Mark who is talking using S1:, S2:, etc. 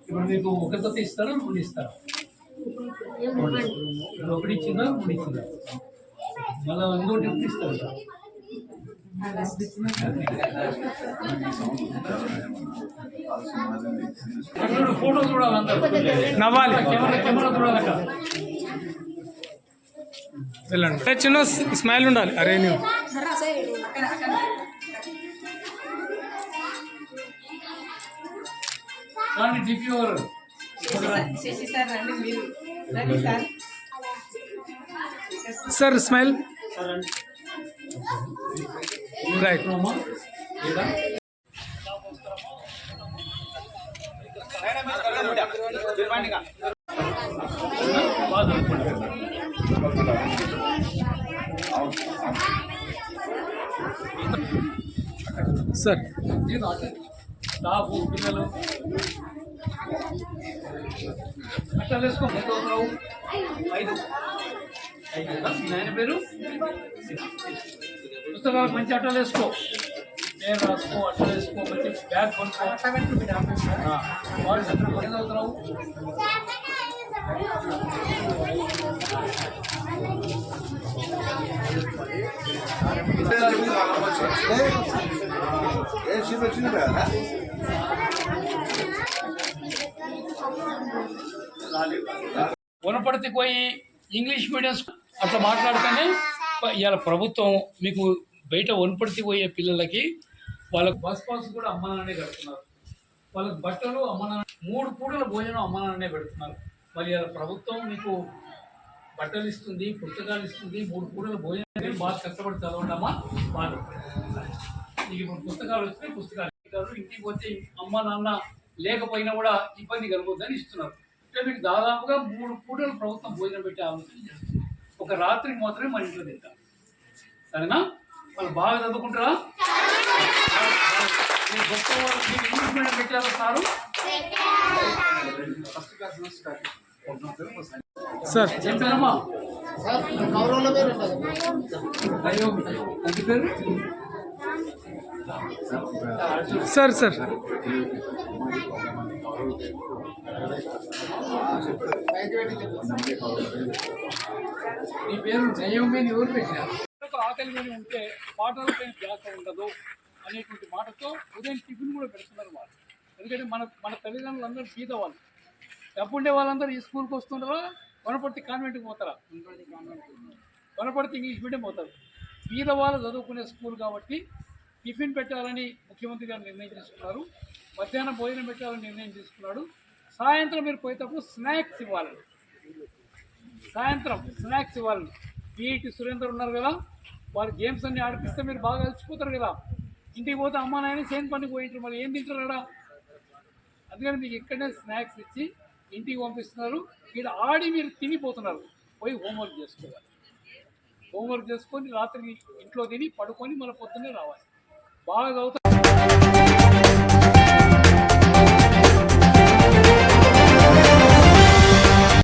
S1: ఇప్పుడు మీకు ఒక జత ఇస్తారా మూడు ఇస్తారా ఇప్పుడు ఒకటి ఇచ్చిందా మూడు ఇచ్చిందా మళ్ళీ ఇంకోటి ఎప్పుడు ఇస్తారు? ఫోటో చూడాలి
S2: నవ్వాలి.
S1: కెమెరా కెమెరా చూడాలక్క
S2: వెళ్ళండి. అరే చిన్న స్మైల్ ఉండాలి. అరే నువ్వు.
S1: డిపి
S3: శశి సార్ రండి మీరు. రండి సార్
S2: సార్ స్మైల్ రైట్
S1: అమ్మా లేదా బాగా చదువుకోండి.
S2: సార్
S1: నేను అంటే స్టాఫ్ పిల్లలు అట్లా వేసుకో ఎంత అవుతున్నావు ఐదు? మీ నాయన పేరు పుస్తకాలకు మంచి అట్టలు వేసుకో నేను రాసుకో అట్టలు వేసుకో మంచి బ్యాగ్ కొనుక్కో చదువు ఎంత అవుతున్నావు
S4: ఏ సీట్ వచ్చింది కదా
S1: పోయి ఇంగ్లీష్ మీడియం అట్లా మాట్లాడుతూనే ఇవాళ ప్రభుత్వం మీకు బయట వనపడితే పోయే పిల్లలకి వాళ్ళకి బస్ పాస్ కూడా అమ్మానాన్నే కడుతున్నారు. వాళ్ళకి బట్టలు అమ్మ నాన్న మూడు పూటల భోజనం అమ్మానాన్నే పెడుతున్నారు. మరి ఇలా ప్రభుత్వం మీకు బట్టలు ఇస్తుంది పుస్తకాలు ఇస్తుంది మూడు పూటల భోజనం బాగా కష్టపడి చదవడమా వాళ్ళు నీకు ఇప్పుడు పుస్తకాలు వస్తే పుస్తకాలు. ఇంటికి పోతే అమ్మ నాన్న లేకపోయినా కూడా ఇబ్బంది కలుగుతుందని ఇస్తున్నారు. అంటే మీకు దాదాపుగా మూడు పూటలు ప్రభుత్వం భోజనం పెట్టే ఆలోచన చేస్తుంది. ఒక రాత్రికి మాత్రమే మన ఇంట్లో తింటాం సరేనా? వాళ్ళు బాగా చదువుకుంటారా? మీ గొప్ప వాళ్ళు మీకు ఇంగ్లీష్ మీడియం పెట్టారు సారు? ఫస్ట్ క్లాస్ నుంచి స్టార్ట్
S2: సార్
S1: చెప్పారమ్మా అయ్యో ఎంత పేరు?
S2: Sir sir.
S1: నీ పేరు నయోమిని ఎవరు పెట్టారు ఆకలి మీద ఉంటే పాటలపై ధ్యాస ఉండదు అనేటువంటి మాటతో ఉదయం టిఫిన్ కూడా పెడుతున్నారు వాళ్ళు. ఎందుకంటే మన మన తల్లిదండ్రులు అందరూ వాళ్ళు డబ్బు ఉండే వాళ్ళందరూ ఈ స్కూల్కి వస్తుంటారా? వనపర్తి కాన్వెంట్కి పోతారా? వనపర్తి ఇంగ్లీష్ మీడియం పోతారు. బీద వాళ్ళు చదువుకునే స్కూల్ కాబట్టి టిఫిన్ పెట్టాలని ముఖ్యమంత్రి గారు నిర్ణయం తీసుకున్నారు మధ్యాహ్నం భోజనం పెట్టాలని నిర్ణయం తీసుకున్నాడు. సాయంత్రం మీరు పోయేటప్పుడు స్నాక్స్ ఇవ్వాలి. సాయంత్రం స్నాక్స్ ఇవ్వాలి. పీఈటి సురేందర్ ఉన్నారు కదా వాళ్ళు గేమ్స్ అన్ని ఆడిపిస్తే మీరు బాగా కలిసిపోతారు కదా. ఇంటికి పోతే అమ్మ నాయన సేమ్ పనికి పోయింటారు మళ్ళీ ఏం తింటారు కదా అందుకని మీకు ఇక్కడనే స్నాక్స్ ఇచ్చి ఇంటికి పంపిస్తున్నారు. ఇక్కడ ఆడి మీరు తినిపోతున్నారు. పోయి హోంవర్క్ చేసుకోవాలి. హోంవర్క్ చేసుకొని రాత్రి ఇంట్లో తిని పడుకొని మళ్ళీ పొద్దున్నే రావాలి. బాగా చదువుతారు